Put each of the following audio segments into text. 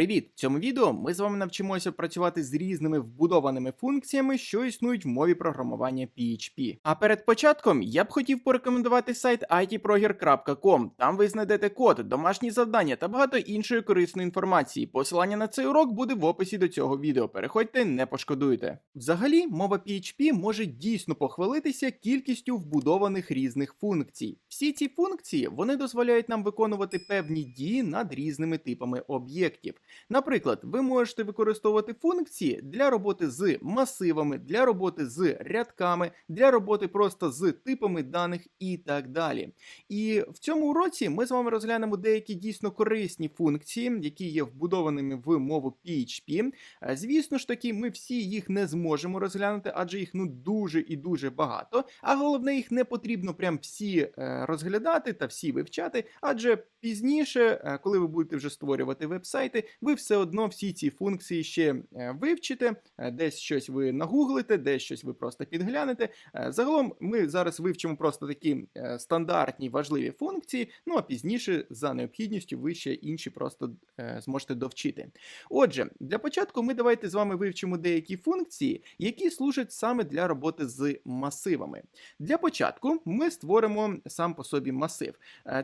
Привіт! В цьому відео ми з вами навчимося працювати з різними вбудованими функціями, що існують в мові програмування PHP. А перед початком я б хотів порекомендувати сайт itproger.com. Там ви знайдете код, домашні завдання та багато іншої корисної інформації. Посилання на цей урок буде в описі до цього відео. Переходьте, не пошкодуйте. Взагалі, мова PHP може дійсно похвалитися кількістю вбудованих різних функцій. Всі ці функції вони дозволяють нам виконувати певні дії над різними типами об'єктів. Наприклад, ви можете використовувати функції для роботи з масивами, для роботи з рядками, для роботи просто з типами даних і так далі. І в цьому уроці ми з вами розглянемо деякі дійсно корисні функції, які є вбудованими в мову PHP. Е, Звісно ж таки, ми всі їх не зможемо розглянути, адже їх ну дуже і дуже багато. А головне, їх не потрібно прям всі е, розглядати та всі вивчати, адже пізніше, е, коли ви будете вже створювати вебсайти, ви все одно всі ці функції ще е, вивчите, е, десь щось ви нагуглите, десь щось ви просто підглянете. Е, Загалом ми зараз вивчимо просто такі стандартні важливі функції, ну а пізніше, за необхідністю, ви ще інші просто зможете довчити. Отже, для початку ми давайте з вами вивчимо деякі функції, які служать саме для роботи з масивами. Для початку ми створимо сам по собі масив.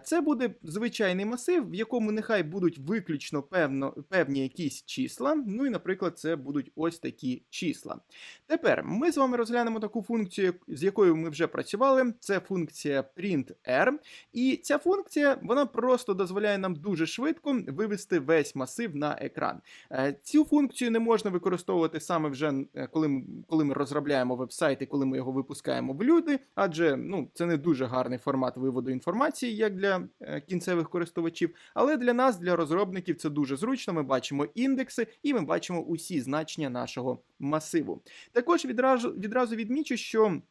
Це буде звичайний масив, в якому нехай будуть виключно певно, певні якісь числа. Ну і, наприклад, це будуть ось такі числа. Тепер ми з вами розглянемо таку функцію, з якою ми вже працювали. Це функція printr. І ця функція вона просто дозволяє нам дуже швидко вивести весь масив на екран. Е, Цю функцію не можна використовувати саме вже е, коли, ми- коли ми розробляємо веб-сайт і коли ми його випускаємо в люди, адже ну, це не дуже гарний формат виводу інформації, як для е, кінцевих користувачів. Але для нас, для розробників, це дуже зручно. Ми бачимо індекси і ми бачимо усі значення нашого масиву. Також відразу, відразу відмічу, що.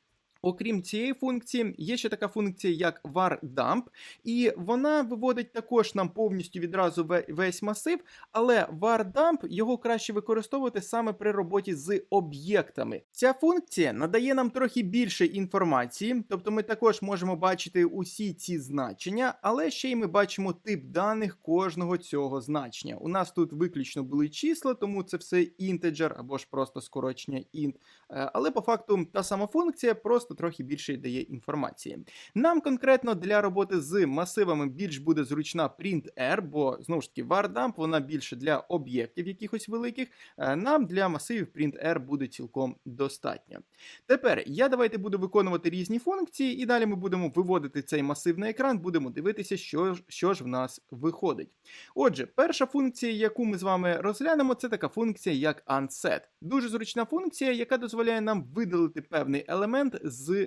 Окрім цієї функції, є ще така функція, як var_dump, і вона виводить також нам повністю відразу весь масив, але var_dump його краще використовувати саме при роботі з об'єктами. Ця функція надає нам трохи більше інформації, тобто ми також можемо бачити усі ці значення, але ще й ми бачимо тип даних кожного цього значення. У нас тут виключно були числа, тому це все інтеджер або ж просто скорочення int. Е, Але по факту та сама функція просто трохи більше дає інформації. Нам конкретно для роботи з масивами більш буде зручна printr, бо знову ж таки var_dump вона більше для об'єктів якихось великих. Е, Нам для масивів printr буде цілком достатньо. Тепер я давайте буду виконувати різні функції, і далі ми будемо виводити цей масив на екран, будемо дивитися, що що ж в нас виходить. Отже, перша функція, яку ми з вами розглянемо, це така функція, як unset. Дуже зручна функція, яка дозволяє нам видалити певний елемент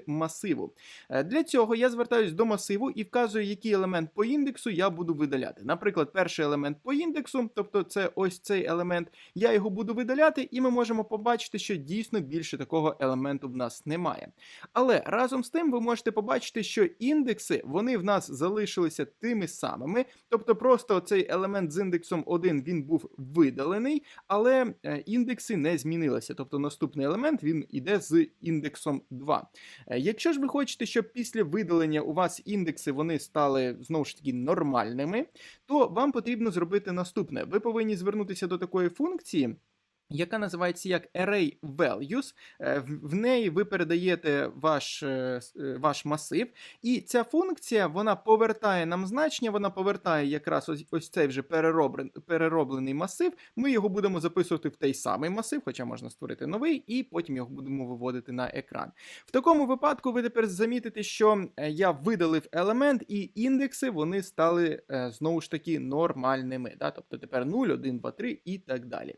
масиву. Е, Для цього я звертаюсь до масиву і вказую, який елемент по індексу я буду видаляти. Наприклад, перший елемент по індексу, тобто це ось цей елемент, я його буду видаляти, і ми можемо побачити, що дійсно більше такого елементу в нас немає. Але разом з тим ви можете побачити, що індекси вони в нас залишилися тими самими, тобто просто цей елемент з індексом 1 він був видалений, але е, індекси не змінилися. Тобто наступний елемент він іде з індексом 2. Е, Якщо ж ви хочете, щоб після видалення у вас індекси вони стали знову ж таки нормальними, то вам потрібно зробити наступне. Ви повинні звернутися до такої функції. Яка називається як Array Values. Е, В неї ви передаєте ваш, е, е, ваш масив, і ця функція вона повертає нам значення, вона повертає якраз ось, ось цей вже перероблен, перероблений масив. Ми його будемо записувати в той самий масив, хоча можна створити новий, і потім його будемо виводити на екран. В такому випадку ви тепер замітите, що я видалив елемент, і індекси вони стали знову ж таки нормальними. Да? Тобто тепер 0, 1, 2, 3 і так далі.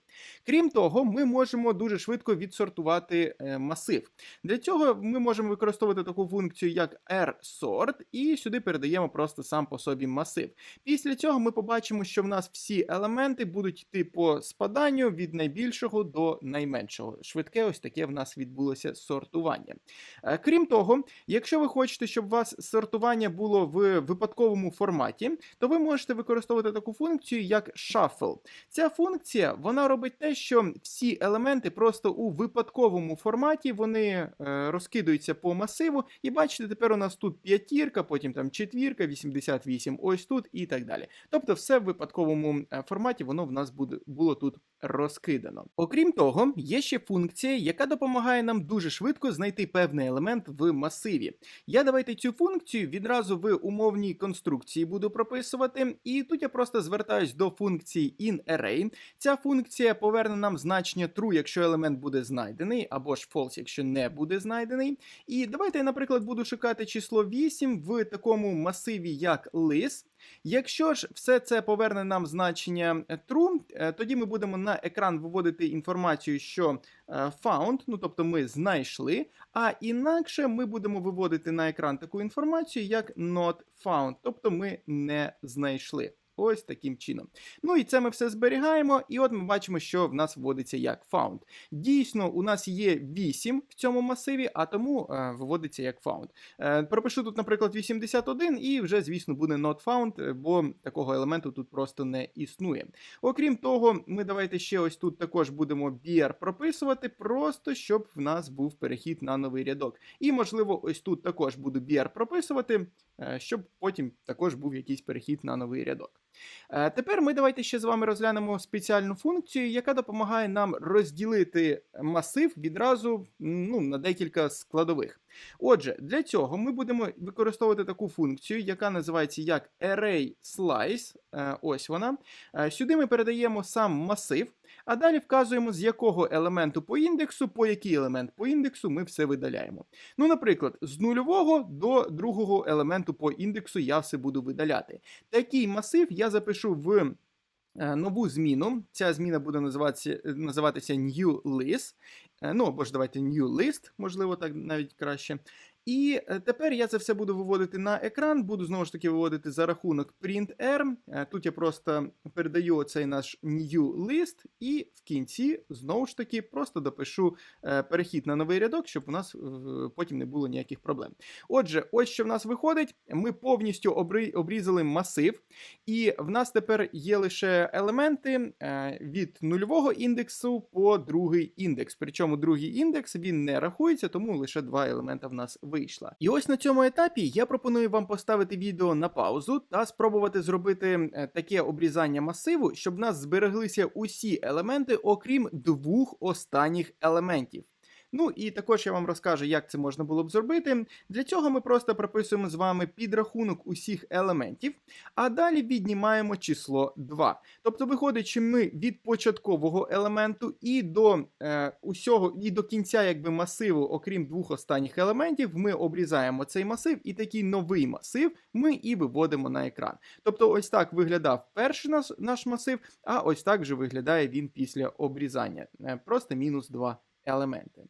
Крім того, ми можемо дуже швидко відсортувати е, масив. Для цього ми можемо використовувати таку функцію, як rsort, і сюди передаємо просто сам по собі масив. Після цього ми побачимо, що в нас всі елементи будуть йти по спаданню від найбільшого до найменшого. Швидке, ось таке в нас відбулося сортування. Е, Крім того, якщо ви хочете, щоб у вас сортування було в випадковому форматі, то ви можете використовувати таку функцію, як shuffle. Ця функція вона робить те, що всі елементи просто у випадковому форматі вони е, розкидаються по масиву. І бачите, тепер у нас тут п'ятірка, потім там четвірка, 88, ось тут і так далі. Тобто, все в випадковому е, форматі воно в нас було тут розкидано. Окрім того, є ще функція, яка допомагає нам дуже швидко знайти певний елемент в масиві. Я давайте цю функцію відразу в умовній конструкції буду прописувати, і тут я просто звертаюсь до функції inArray. Ця функція поверне нам значення true, якщо елемент буде знайдений, або ж false, якщо не буде знайдений. І давайте я, наприклад, буду шукати число 8 в такому масиві, як list. Якщо ж все це поверне нам значення true, е, тоді ми будемо на екран виводити інформацію, що е, found, ну тобто ми знайшли, а інакше ми будемо виводити на екран таку інформацію, як not found, тобто ми не знайшли. Ось таким чином. Ну і це ми все зберігаємо, і от ми бачимо, що в нас вводиться як found. Дійсно, у нас є 8 в цьому масиві, а тому е, виводиться як found. Е, пропишу тут, наприклад, 81, і вже, звісно, буде not found, е, бо такого елементу тут просто не існує. Окрім того, ми давайте ще ось тут також будемо BR прописувати, просто щоб в нас був перехід на новий рядок. І, можливо, ось тут також буду BR прописувати, е, щоб потім також був якийсь перехід на новий рядок. Е, Тепер ми давайте ще з вами розглянемо спеціальну функцію, яка допомагає нам розділити масив відразу ну, на декілька складових. Отже, для цього ми будемо використовувати таку функцію, яка називається як array slice. Е, Ось вона. Е, Сюди ми передаємо сам масив, а далі вказуємо, з якого елементу по індексу, по який елемент по індексу ми все видаляємо. Ну, наприклад, з нульового до другого елементу по індексу я все буду видаляти. Такий масив я запишу в е, нову зміну. Ця зміна буде називатися, називатися new list. Е, Ну, або ж давайте new list, можливо, так навіть краще. І е, тепер я це все буду виводити на екран, буду знову ж таки виводити за рахунок printr. Е, Тут я просто передаю оцей наш new list, і в кінці знову ж таки просто допишу е, перехід на новий рядок, щоб у нас потім не було ніяких проблем. Отже, ось що в нас виходить: ми повністю обрізали масив, і в нас тепер є лише елементи від нульового індексу по другий індекс. Причому другий індекс він не рахується, тому лише два елемента в нас вийшла. І ось на цьому етапі я пропоную вам поставити відео на паузу та спробувати зробити е, таке обрізання масиву, щоб в нас збереглися усі елементи, окрім двох останніх елементів. Ну і також я вам розкажу, як це можна було б зробити. Для цього ми просто прописуємо з вами підрахунок усіх елементів, а далі віднімаємо число 2. Тобто виходить, що ми від початкового елементу і до е, усього, і до кінця якби масиву, окрім двох останніх елементів, ми обрізаємо цей масив, і такий новий масив ми і виводимо на екран. Тобто, ось так виглядав перший наш, наш масив, а ось так вже виглядає він після обрізання. Е, Просто мінус 2 елементи.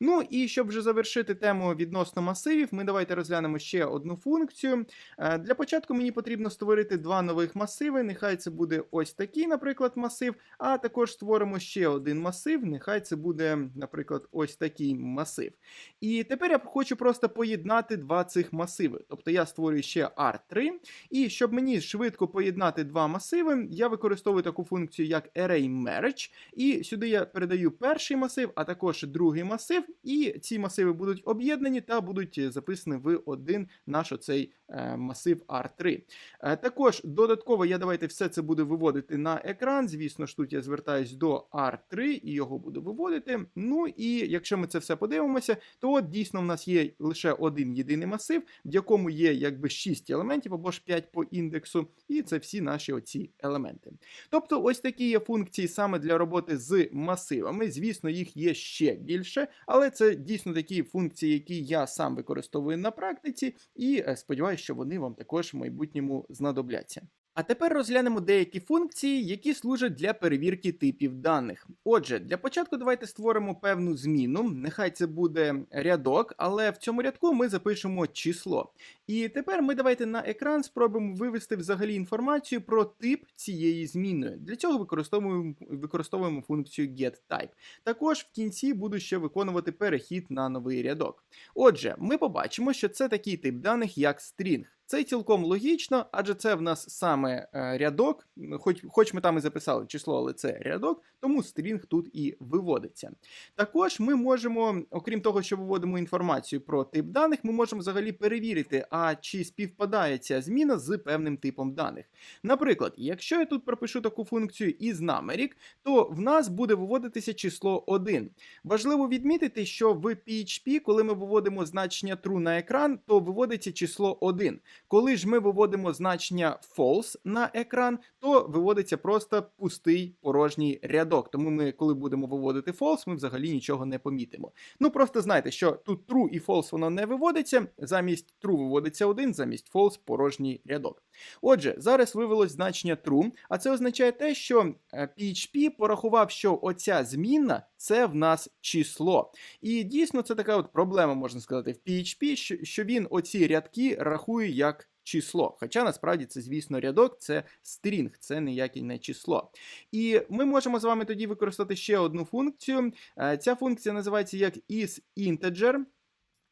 Ну і щоб вже завершити тему відносно масивів, ми давайте розглянемо ще одну функцію. Е, Для початку мені потрібно створити два нових масиви. Нехай це буде ось такий, наприклад, масив, а також створимо ще один масив. Нехай це буде, наприклад, ось такий масив. І тепер я хочу просто поєднати два цих масиви. Тобто я створюю ще R3. І щоб мені швидко поєднати два масиви, я використовую таку функцію, як Array Merge. І сюди я передаю перший масив, а також другий масив. І ці масиви будуть об'єднані та будуть записані в один наш оцей е, масив R3. Е, також додатково я давайте все це буду виводити на екран. Звісно ж, тут я звертаюсь до R3 і його буду виводити. Ну і якщо ми це все подивимося, то от дійсно в нас є лише один єдиний масив, в якому є якби 6 елементів або ж 5 по індексу, і це всі наші оці елементи. Тобто, ось такі є функції саме для роботи з масивами. Звісно, їх є ще більше, але це дійсно такі функції, які я сам використовую на практиці, і е, сподіваюся, що вони вам також в майбутньому знадобляться. А тепер розглянемо деякі функції, які служать для перевірки типів даних. Отже, для початку давайте створимо певну зміну. Нехай це буде рядок, але в цьому рядку ми запишемо число. І тепер ми давайте на екран спробуємо вивести взагалі інформацію про тип цієї зміни. Для цього використовуємо, використовуємо функцію getType. Також в кінці буду ще виконувати перехід на новий рядок. Отже, ми побачимо, що це такий тип даних, як string. Це цілком логічно, адже це в нас саме е, рядок, хоч, хоч ми там і записали число, але це рядок, тому стрінг тут і виводиться. Також ми можемо, окрім того, що виводимо інформацію про тип даних, ми можемо взагалі перевірити, а чи співпадає ця зміна з певним типом даних. Наприклад, якщо я тут пропишу таку функцію із numeric, то в нас буде виводитися число 1. Важливо відмітити, що в PHP, коли ми виводимо значення true на екран, то виводиться число 1. Коли ж ми виводимо значення false на екран, то виводиться просто пустий порожній рядок. Тому ми, коли будемо виводити false, ми взагалі нічого не помітимо. Ну просто знайте, що тут true і false воно не виводиться. Замість true виводиться 1, замість false порожній рядок. Отже, зараз вивелось значення true, а це означає те, що е, PHP порахував, що оця змінна це в нас число. І дійсно це така от проблема, можна сказати, в PHP, що він оці рядки рахує як число. Хоча насправді це, звісно, рядок, це стрінг, це ніяке не число. І ми можемо з вами тоді використати ще одну функцію. Е, Ця функція називається як isInteger.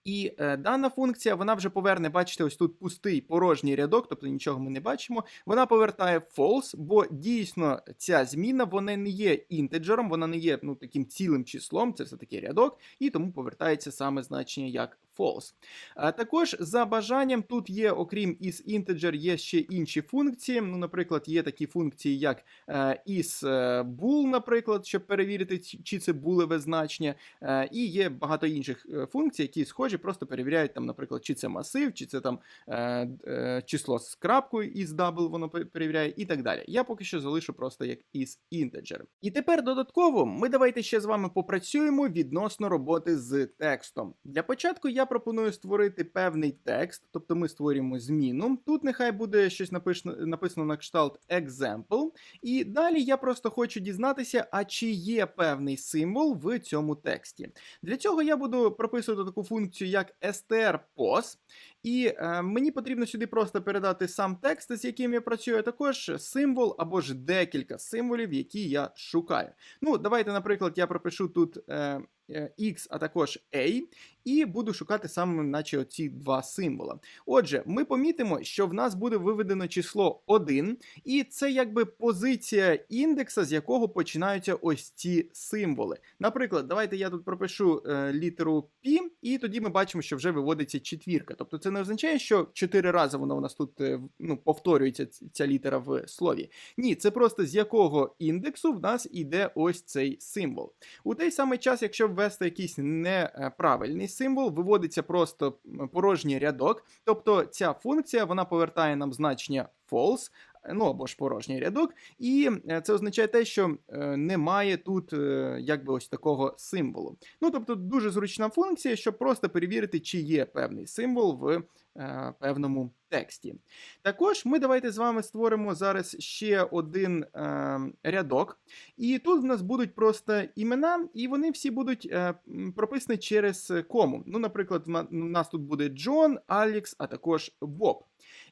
І е, дана функція вона вже поверне, бачите, ось тут пустий порожній рядок, тобто нічого ми не бачимо. Вона повертає false, бо дійсно ця зміна вона не є інтеджером, вона не є ну, таким цілим числом, це все-таки рядок, і тому повертається саме значення як false. А також за бажанням тут є, окрім isInteger, є ще інші функції. Ну, Наприклад, є такі функції, як е, isBool, наприклад, щоб перевірити, чи це булеве значення. Е, і є багато інших е, функцій, які схожі, просто перевіряють, там, наприклад, чи це масив, чи це там е, е, число з крапкою isDouble воно перевіряє, і так далі. Я поки що залишу просто як isInteger. І тепер додатково ми давайте ще з вами попрацюємо відносно роботи з текстом. Для початку я пропоную створити певний текст, тобто ми створюємо зміну. Тут нехай буде щось написано, написано на кшталт example. І далі я просто хочу дізнатися, а чи є певний символ в цьому тексті. Для цього я буду прописувати таку функцію, як strpos, і е, мені потрібно сюди просто передати сам текст, з яким я працюю, а також символ або ж декілька символів, які я шукаю. Ну, давайте, наприклад, я пропишу тут. Е, е, X, а також A, і буду шукати саме, наче оці два символа. Отже, ми помітимо, що в нас буде виведено число 1, і це якби позиція індекса, з якого починаються ось ці символи. Наприклад, давайте я тут пропишу е, літеру P, і тоді ми бачимо, що вже виводиться четвірка. Тобто це не означає, що 4 рази вона у нас тут е, ну, повторюється ця літера в слові. Ні, це просто з якого індексу в нас іде ось цей символ. У той самий час, якщо ввести якийсь неправильний символ, виводиться просто порожній рядок. Тобто ця функція вона повертає нам значення false, ну або ж порожній рядок, і е, це означає те, що е, немає тут е, якби ось такого символу. Ну тобто дуже зручна функція, щоб просто перевірити, чи є певний символ в е, певному тексті. Також ми давайте з вами створимо зараз ще один е, рядок. І тут в нас будуть просто імена, і вони всі будуть е, прописані через кому. Ну, наприклад, в нас тут буде Джон, Алікс, а також Боб.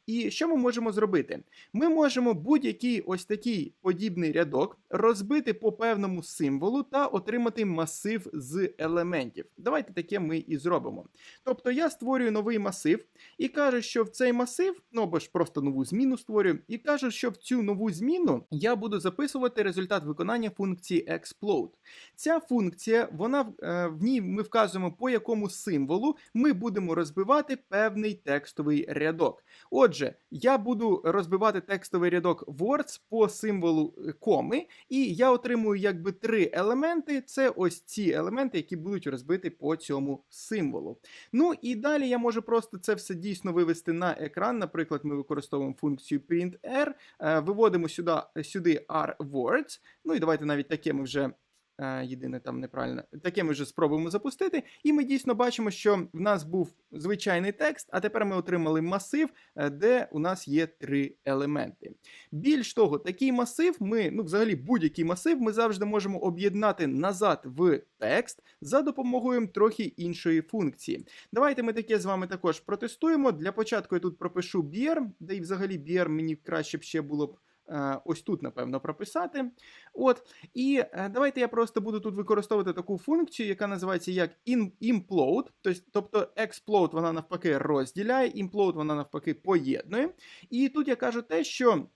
І що ми можемо зробити? Ми можемо будь-який ось такий подібний рядок розбити по певному символу та отримати масив з елементів. Давайте таке ми і зробимо. Тобто я створюю новий масив і кажу, що в цей масив, ну або ж просто нову зміну створюю, і кажу, що в цю нову зміну я буду записувати результат виконання функції explode. Ця функція, вона е, в ній ми вказуємо, по якому символу ми будемо розбивати певний текстовий рядок. Отже, я буду розбивати текстовий рядок words по символу е, коми, і я отримую якби три елементи. Це ось ці елементи, які будуть розбиті по цьому символу. Ну і далі я можу просто це все дійсно вивести на екран. Наприклад, ми використовуємо функцію printr, е, виводимо сюди, сюди r. Ну і давайте навіть таке ми вже. Е, Єдине там неправильно. Таке ми вже спробуємо запустити, і ми дійсно бачимо, що в нас був звичайний текст, а тепер ми отримали масив, е, де у нас є три елементи. Більш того, такий масив, ми, ну, взагалі, будь-який масив, ми завжди можемо об'єднати назад в текст за допомогою трохи іншої функції. Давайте ми таке з вами також протестуємо. Для початку я тут пропишу BR, де і взагалі BR мені краще б ще було б ось тут, напевно, прописати. От. І е, давайте я просто буду тут використовувати таку функцію, яка називається як implode. Тобто explode вона навпаки розділяє, implode вона навпаки поєднує. І тут я кажу те, що.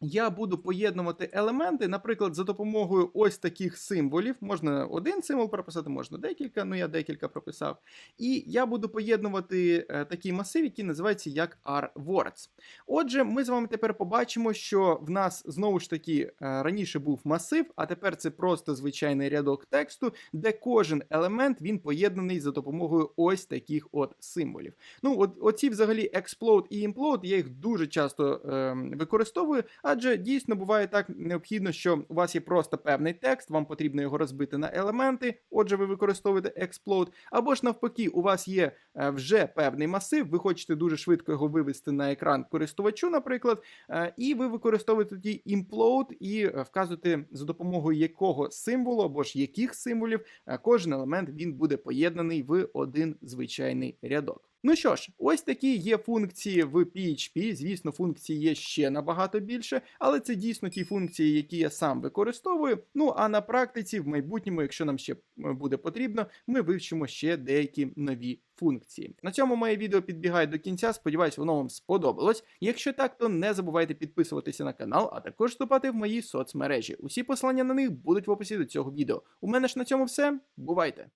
Я буду поєднувати елементи, наприклад, за допомогою ось таких символів. Можна один символ прописати, можна декілька, ну я декілька прописав. І я буду поєднувати е, такий масив, який називається як R-words. Отже, ми з вами тепер побачимо, що в нас знову ж таки е, раніше був масив, а тепер це просто звичайний рядок тексту, де кожен елемент він поєднаний за допомогою ось таких от символів. Ну, от оці взагалі explode і implode, я їх дуже часто е, використовую, адже дійсно буває так необхідно, що у вас є просто певний текст, вам потрібно його розбити на елементи. Отже, ви використовуєте explode, або ж навпаки, у вас є е, вже певний масив, ви хочете дуже швидко його вивести на екран користувачу, наприклад, е, і ви використовуєте тоді implode і е, вказуєте за допомогою якого символу або ж яких символів кожен елемент він буде поєднаний в один звичайний рядок. Ну що ж, ось такі є функції в PHP. Звісно, функцій є ще набагато більше, але це дійсно ті функції, які я сам використовую. Ну а на практиці, в майбутньому, якщо нам ще е, буде потрібно, ми вивчимо ще деякі нові функції. На цьому моє відео підбігає до кінця. Сподіваюсь, воно вам сподобалось. Якщо так, то не забувайте підписуватися на канал, а також вступати в мої соцмережі. Усі посилання на них будуть в описі до цього відео. У мене ж на цьому все. Бувайте!